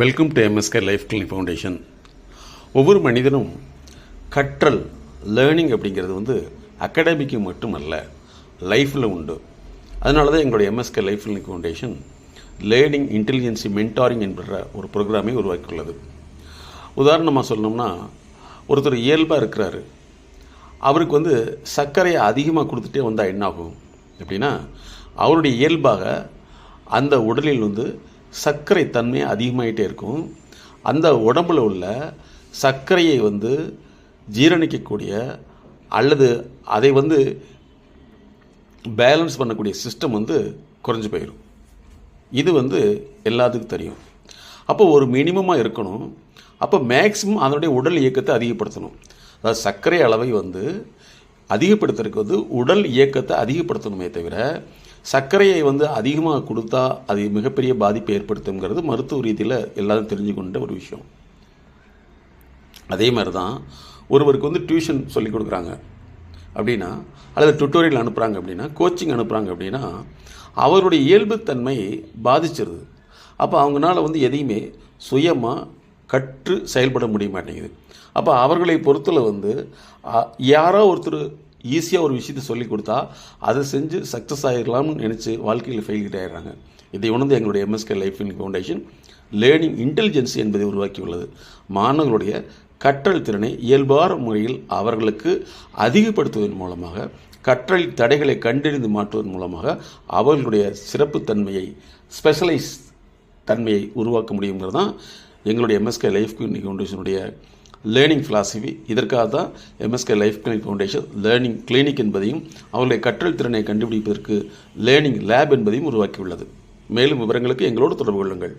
Welcome to MSK life clinic foundation ஒவ்வொரு மனிதனும் கற்றல் லேர்னிங் அப்படிங்கிறது வந்து அகாடமிக்கு மட்டுமல்ல லைஃப்பில் உண்டு. அதனால தான் எங்களுடைய MSK life clinic foundation learning intelligence mentoring என்கிற ஒரு ப்ரோக்ராமை உருவாக்கியுள்ளது. உதாரணமாக சொல்லணும்னா ஒருத்தர் இயல்பாக இருக்கிறாரு. அவருக்கு வந்து சர்க்கரையை அதிகமாக கொடுத்துட்டே வந்தால் என்னாகும்? எப்படின்னா அவருடைய இயல்பாக அந்த உடலில் வந்து சர்க்கரை தன்மை அதிகமாகிட்டே இருக்கும். அந்த உடம்புல உள்ள சர்க்கரையை வந்து ஜீரணிக்கக்கூடிய அல்லது அதை வந்து பேலன்ஸ் பண்ணக்கூடிய சிஸ்டம் வந்து குறைஞ்சி போயிடும் இது வந்து எல்லாத்துக்கும் தெரியும். அப்போ ஒரு மினிமமாக இருக்கணும். அப்போ மேக்ஸிமம் அதனுடைய உடல் இயக்கத்தை அதிகப்படுத்தணும். அதாவது சர்க்கரை அளவை வந்து அதிகப்படுத்துறதுக்கு வந்து உடல் இயக்கத்தை அதிகப்படுத்தணுமே தவிர சர்க்கரையை வந்து அதிகமாக கொடுத்தா அது மிகப்பெரிய பாதிப்பை ஏற்படுத்துங்கிறது மருத்துவ ரீதியில் எல்லாரும் தெரிஞ்சு கொண்ட ஒரு விஷயம். அதே மாதிரி தான் ஒருவருக்கு வந்து டியூஷன் சொல்லி கொடுக்குறாங்க அப்படின்னா அல்லது டுட்டோரியல் அனுப்புகிறாங்க அப்படின்னா கோச்சிங் அனுப்புகிறாங்க அப்படின்னா அவருடைய இயல்புத்தன்மை பாதிச்சிருது. அப்போ அவங்களால வந்து எதையுமே சுயமாக கற்று செயல்பட முடிய மாட்டேங்குது. அப்போ அவர்களை பொறுத்தல வந்து யாரோ ஒருத்தர் ஈஸியாக ஒரு விஷயத்தை சொல்லி கொடுத்தா அதை செஞ்சு சக்ஸஸ் ஆகிடலாம்னு நினச்சி வாழ்க்கையில் ஃபெயிலியர் ஆகிடுறாங்க இதை உணர்ந்து எங்களுடைய MSK life in foundation learning intelligence என்பதை உருவாக்கியுள்ளது மாணவர்களுடைய கற்றல் திறனை இயல்பான முறையில் அவர்களுக்கு அதிகப்படுத்துவதன் மூலமாக கற்றல் தடைகளை கண்டறிந்து மாற்றுவதன் மூலமாக அவர்களுடைய சிறப்புத்தன்மையை ஸ்பெஷலைஸ் தன்மையை உருவாக்க முடியுங்கிறது தான் எங்களுடைய எம்எஸ்கே லைஃப் கிளினிக் ஃபவுண்டேஷனுடைய லேர்னிங் ஃபிலாசபி இதற்காக தான் MSK life clinic foundation learning clinic என்பதையும் அவர்களுடைய கற்றல் திறனை கண்டுபிடிப்பதற்கு லேர்னிங் லேப் என்பதையும் உருவாக்கியுள்ளது. மேலும் விவரங்களுக்கு எங்களோடு தொடர்பு கொள்ளுங்கள்.